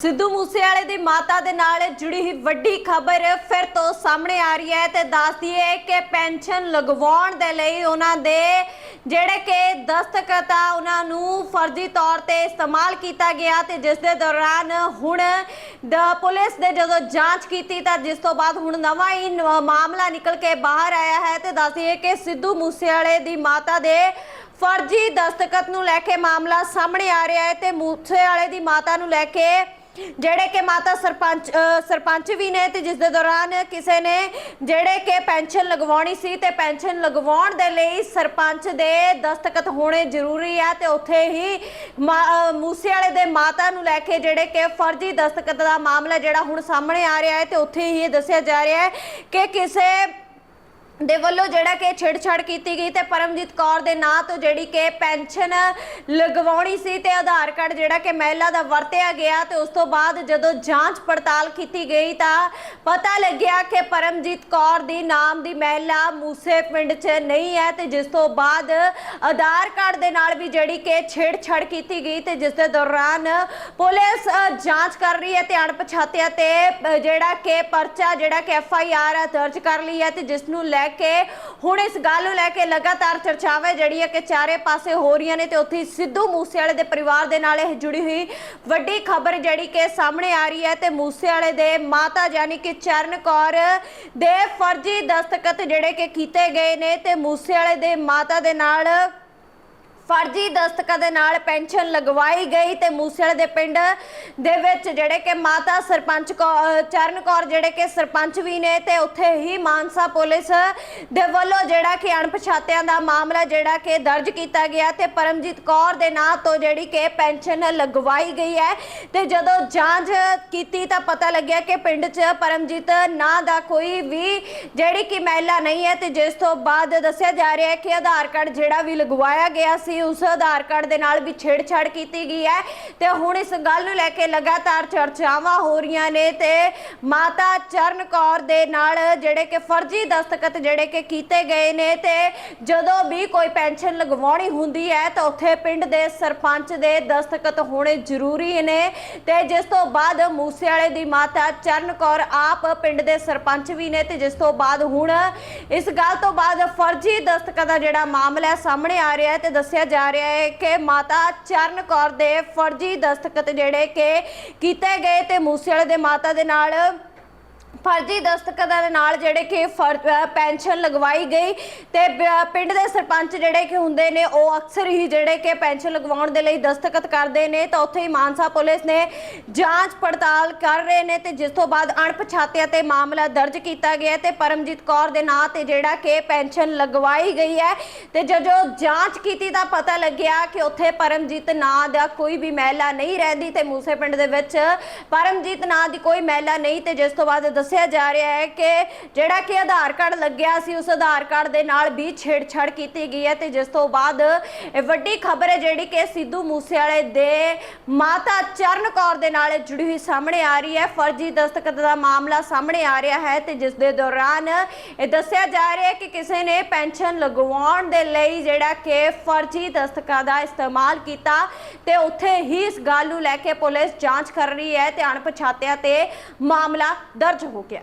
ਸਿੱਧੂ ਮੂਸੇਵਾਲੇ ਦੀ ਮਾਤਾ ਦੇ ਨਾਲ ਜੁੜੀ ਹੀ ਵੱਡੀ ਖਬਰ ਫਿਰ ਤੋਂ ਸਾਹਮਣੇ ਆ ਰਹੀ ਹੈ ਤੇ ਦੱਸਦੀ ਹੈ ਕਿ ਪੈਨਸ਼ਨ ਲਗਵਾਉਣ ਦੇ ਲਈ ਉਹਨਾਂ ਦੇ ਜਿਹੜੇ ਕਿ ਦਸਤਖਤ ਆ, ਉਹਨਾਂ ਨੂੰ ਫਰਜ਼ੀ ਤੌਰ ਤੇ ਇਸਤੇਮਾਲ ਕੀਤਾ ਗਿਆ ਤੇ ਜਿਸ ਦੇ ਦੌਰਾਨ ਹੁਣ ਦ- ਪੁਲਿਸ ਦੇ ਜਦੋਂ ਜਾਂਚ ਕੀਤੀ ਤਾਂ ਜਿਸ ਤੋਂ ਬਾਅਦ ਹੁਣ ਨਵਾਂ ਹੀ ਮਾਮਲਾ ਨਿਕਲ ਕੇ ਬਾਹਰ ਆਇਆ ਹੈ ਤੇ ਦੱਸਦੀ ਹੈ ਕਿ ਸਿੱਧੂ ਮੂਸੇਵਾਲੇ ਦੀ ਮਾਤਾ ਦੇ ਫਰਜ਼ੀ ਦਸਤਖਤ ਨੂੰ ਲੈ ਕੇ ਮਾਮਲਾ ਸਾਹਮਣੇ ਆ ਰਿਹਾ ਹੈ ਤੇ ਮੂਸੇਵਾਲੇ ਦੀ ਮਾਤਾ ਨੂੰ ਲੈ ਕੇ ਜਿਹੜੇ ਕਿ ਮਾਤਾ ਸਰਪੰਚ ਸਰਪੰਚ ਵੀ ਨੇ ਤੇ ਜਿਸ ਦੇ ਦੌਰਾਨ ਕਿਸੇ ਨੇ ਜਿਹੜੇ ਕਿ ਪੈਨਸ਼ਨ ਲਗਵਾਉਣੀ ਸੀ ਤੇ ਪੈਨਸ਼ਨ ਲਗਵਾਉਣ ਦੇ ਲਈ ਸਰਪੰਚ ਦੇ ਦਸਤਖਤ ਹੋਣੇ ਜ਼ਰੂਰੀ ਹੈ ਤੇ ਉੱਥੇ ਹੀ ਮਾ- ਅ, ਮੂਸੇ ਵਾਲੇ ਦੇ ਮਾਤਾ ਨੂੰ ਲੈ ਕੇ ਜਿਹੜੇ ਕਿ ਫਰਜ਼ੀ ਦਸਤਖਤ ਦਾ ਮਾਮਲਾ ਜਿਹੜਾ ਹੁਣ ਸਾਹਮਣੇ ਆ ਰਿਹਾ ਹੈ ਤੇ ਉੱਥੇ ਹੀ ਇਹ ਦੱਸਿਆ ਜਾ ਰਿਹਾ ਹੈ ਕਿ ਕਿਸੇ ਦੇ ਵੱਲੋਂ ਜਿਹੜਾ ਕਿ ਛੇੜਛਾੜ ਕੀਤੀ ਗਈ ਤੇ ਪਰਮਜੀਤ ਕੌਰ ਦੇ ਨਾਂ ਤੋਂ ਜਿਹੜੀ ਕਿ ਪੈਨਸ਼ਨ ਲਗਵਾਉਣੀ ਸੀ ਤੇ ਆਧਾਰ ਕਾਰਡ ਜਿਹੜਾ ਕਿ ਮਹਿਲਾ ਦਾ ਵਰਤਿਆ ਗਿਆ ਤੇ ਉਸ ਤੋਂ ਬਾਅਦ ਜਦੋਂ ਜਾਂਚ ਪੜਤਾਲ ਕੀਤੀ ਗਈ ਤਾਂ ਪਤਾ ਲੱਗਿਆ ਕਿ ਪਰਮਜੀਤ ਕੌਰ ਦੀ ਨਾਮ ਦੀ ਮਹਿਲਾ ਮੂਸੇ ਪਿੰਡ 'ਚ ਨਹੀਂ ਹੈ ਤੇ ਜਿਸ ਤੋਂ ਬਾਅਦ ਆਧਾਰ ਕਾਰਡ ਦੇ ਨਾਲ ਵੀ ਜਿਹੜੀ ਕਿ ਛੇੜਛਾੜ ਕੀਤੀ ਗਈ ਤੇ ਜਿਸ ਦੇ ਦੌਰਾਨ ਪੁਲਿਸ ਜਾਂਚ ਕਰ ਰਹੀ ਹੈ ਤੇ ਅਣਪਛਾਤਿਆ ਤੇ ਜਿਹੜਾ ਕਿ ਪਰਚਾ ਜਿਹੜਾ ਕਿ ਐਫ ਆਈ ਆਰ ਦਰਜ ਕਰ ਲਈ ਹੈ ਤੇ ਜਿਸ ਨੂੰ ਲੈ ਕੇ ਹੁਣ ਇਸ ਗੱਲ ਨੂੰ ਲੈ ਕੇ ਲਗਾਤਾਰ ਚਰਚਾਵਾਂ ਜਿਹੜੀ ਹੈ ਕਿ ਚਾਰੇ ਪਾਸੇ ਹੋ ਰਹੀਆਂ ਨੇ ਤੇ ਉੱਥੇ ਸਿੱਧੂ ਮੂਸੇਵਾਲੇ ਦੇ ਪਰਿਵਾਰ ਦੇ ਨਾਲ ਇਹ ਜੁੜੀ ਹੋਈ ਵੱਡੀ ਖਬਰ ਜਿਹੜੀ ਕਿ ਸਾਹਮਣੇ ਆ ਰਹੀ ਹੈ ਤੇ ਮੂਸੇਵਾਲੇ ਦੇ ਮਾਤਾ ਯਾਨੀ ਕਿ ਚਰਨ ਕੌਰ ਦੇ ਫਰਜ਼ੀ ਦਸਤਖਤ ਜਿਹੜੇ ਕਿ ਕੀਤੇ ਗਏ ਨੇ ਤੇ ਮੂਸੇਵਾਲੇ ਦੇ ਮਾਤਾ ਦੇ ਨਾਲ ਫਰਜ਼ੀ ਦਸਤਕਾਂ ਦੇ ਨਾਲ ਪੈਨਸ਼ਨ ਲਗਵਾਈ ਗਈ ਤੇ ਮੂਸੇਵਾਲੇ ਦੇ ਪਿੰਡ ਦੇ ਵਿੱਚ ਜਿਹੜੇ ਕਿ ਮਾਤਾ ਸਰਪੰਚ ਕੌ- ਚਰਨ ਕੌਰ ਜਿਹੜੇ ਕਿ ਸਰਪੰਚ ਵੀ ਨੇ ਤੇ ਉੱਥੇ ਹੀ ਮਾਨਸਾ ਪੁਲਿਸ ਦੇ ਵੱਲੋਂ ਜਿਹੜਾ ਕਿ ਅਣਪਛਾਤਿਆਂ ਦਾ ਮਾਮਲਾ ਜਿਹੜਾ ਕਿ ਦਰਜ ਕੀਤਾ ਗਿਆ ਤੇ ਪਰਮਜੀਤ ਕੌਰ ਦੇ ਨਾਂ ਤੋਂ ਜਿਹੜੀ ਕਿ ਪੈਨਸ਼ਨ ਲਗਵਾਈ ਗਈ ਹੈ ਤੇ ਜਦੋਂ ਜਾਂਚ ਕੀਤੀ ਤਾਂ ਪਤਾ ਲੱਗਿਆ ਕਿ ਪਿੰਡ 'ਚ ਪਰਮਜੀਤ ਨਾਂ ਦਾ ਕੋਈ ਵੀ ਜਿਹੜੀ ਕਿ ਮਹਿਲਾ ਨਹੀਂ ਹੈ ਤੇ ਜਿਸ ਤੋਂ ਬਾਅਦ ਦੱਸਿਆ ਜਾ ਰਿਹਾ ਹੈ ਕਿ ਆਧਾਰ ਕਾਰਡ ਜਿਹੜਾ ਵੀ ਲਗਵਾਇਆ ਗਿਆ ਸੀ ਉਸ ਆਧਾਰ ਕਾਰਡ ਦੇ ਨਾਲ ਵੀ ਛੇੜਛਾੜ ਕੀਤੀ ਗਈ ਹੈ ਤੇ ਹੁਣ ਇਸ ਗੱਲ ਨੂੰ ਲੈ ਕੇ ਲਗਾਤਾਰ ਚਰਚਾਵਾਂ ਹੋ ਰਹੀਆਂ ਨੇ ਤੇ ਮਾਤਾ ਚਰਨ ਕੌਰ ਦੇ ਨਾਲ ਜਿਹੜੇ ਕਿ ਫਰਜ਼ੀ ਦਸਤਖਤ ਜਿਹੜੇ ਕਿ ਕੀਤੇ ਗਏ ਨੇ ਤੇ ਜਦੋਂ ਵੀ ਕੋਈ ਪੈਨਸ਼ਨ ਲਗਵਾਉਣੀ ਹੁੰਦੀ ਹੈ ਤਾਂ ਉੱਥੇ ਪਿੰਡ ਦੇ ਸਰਪੰਚ ਦੇ ਦਸਤਖਤ ਹੋਣੇ ਜ਼ਰੂਰੀ ਨੇ ਤੇ ਜਿਸ ਤੋਂ ਬਾਅਦ ਮੂਸੇਵਾਲੇ ਦੀ ਮਾਤਾ ਚਰਨ ਕੌਰ ਆਪ ਪਿੰਡ ਦੇ ਸਰਪੰਚ ਵੀ ਨੇ ਤੇ ਜਿਸ ਤੋਂ ਬਾਅਦ ਹੁਣ ਇਸ ਗੱਲ ਤੋਂ ਬਾਅਦ ਫਰਜ਼ੀ ਦਸਤਖਤ ਦਾ ਜਿਹੜਾ ਮਾਮਲਾ ਸਾਹਮਣੇ ਆ ਰਿਹਾ ਹੈ ਤੇ ਦੱਸਿਆ ਜਾ ਰਿਹਾ ਹੈ ਕਿ ਮਾਤਾ ਚਰਨ ਕੌਰ ਦੇ ਫਰਜ਼ੀ ਦਸਤਖਤ ਜਿਹੜੇ ਕਿ ਕੀਤੇ ਗਏ ਤੇ ਮੂਸੇਵਾਲੇ ਦੇ ਮਾਤਾ ਦੇ ਨਾਲ ਫਰਜ਼ੀ ਦਸਤਖਤਾਂ ਦੇ ਨਾਲ ਜਿਹੜੇ ਕਿ ਫਰ- ਪੈਨਸ਼ਨ ਲਗਵਾਈ ਗਈ ਤੇ ਪਿੰਡ ਦੇ ਸਰਪੰਚ ਜਿਹੜੇ ਕਿ ਹੁੰਦੇ ਨੇ, ਉਹ ਅਕਸਰ ਹੀ ਜਿਹੜੇ ਕਿ ਪੈਨਸ਼ਨ ਲਗਵਾਉਣ ਦੇ ਲਈ ਦਸਤਖਤ ਕਰਦੇ ਨੇ। ਤਾਂ ਉੱਥੇ ਹੀ ਮਾਨਸਾ ਪੁਲਿਸ ਨੇ ਜਾਂਚ ਪੜਤਾਲ ਕਰ ਰਹੇ ਨੇ ਤੇ ਜਿਸ ਤੋਂ ਬਾਅਦ ਅਣਪਛਾਤਿਆਂ ਤੇ ਮਾਮਲਾ ਦਰਜ ਕੀਤਾ ਗਿਆ ਤੇ ਪਰਮਜੀਤ ਕੌਰ ਦੇ ਨਾਂ ਤੇ ਜਿਹੜਾ ਕਿ ਪੈਨਸ਼ਨ ਲਗਵਾਈ ਗਈ ਹੈ। ਤੇ ਜਦੋਂ ਜਾਂਚ ਕੀਤੀ ਤਾਂ ਪਤਾ ਲੱਗਿਆ ਕਿ ਉੱਥੇ ਪਰਮਜੀਤ ਨਾਂ ਦਾ ਕੋਈ ਵੀ ਮਹਿਲਾ ਨਹੀਂ ਰਹਿੰਦੀ ਤੇ ਮੂਸੇ ਪਿੰਡ ਦੇ ਵਿੱਚ ਪਰਮਜੀਤ ਨਾਂ ਦੀ ਕੋਈ ਮਹਿਲਾ ਨਹੀਂ ਤੇ ਜਿਸ ਤੋਂ ਬਾਅਦ ਦੱਸਿਆ ਜਾ ਰਿਹਾ ਹੈ ਕਿ ਜਿਹੜਾ ਕਿ ਆਧਾਰ ਕਾਰਡ ਲੱਗਿਆ ਸੀ, ਉਸ ਆਧਾਰ ਕਾਰਡ ਦੇ ਨਾਲ ਵੀ ਛੇੜਛਾੜ ਕੀਤੀ ਗਈ ਹੈ ਤੇ ਜਿਸ ਤੋਂ ਬਾਅਦ ਇਹ ਵੱਡੀ ਖਬਰ ਹੈ ਜਿਹੜੀ ਕਿ ਸਿੱਧੂ ਮੂਸੇਵਾਲੇ ਦੇ ਮਾਤਾ ਚਰਨ ਕੌਰ ਦੇ ਨਾਲ ਜੁੜੀ ਹੋਈ ਸਾਹਮਣੇ ਆ ਰਹੀ ਹੈ। ਫਰਜ਼ੀ ਦਸਤਖਤ ਦਾ ਮਾਮਲਾ ਸਾਹਮਣੇ ਆ ਰਿਹਾ ਹੈ ਤੇ ਜਿਸ ਦੇ ਦੌਰਾਨ ਇਹ ਦੱਸਿਆ ਜਾ ਰਿਹਾ ਹੈ ਕਿ ਕਿਸੇ ਨੇ ਪੈਨਸ਼ਨ ਲਗਵਾਉਣ ਦੇ ਲਈ ਜਿਹੜਾ ਕਿ ਫਰਜ਼ੀ ਦਸਤਖਤਾਂ ਦਾ ਇਸਤੇਮਾਲ ਕੀਤਾ ਤੇ ਉੱਥੇ ਹੀ ਇਸ ਗੱਲ ਨੂੰ ਲੈ ਕੇ ਪੁਲਿਸ ਜਾਂਚ ਕਰ ਰਹੀ ਹੈ ਤੇ ਅਣਪਛਾਤਿਆਂ ਤੇ ਮਾਮਲਾ ਦਰਜ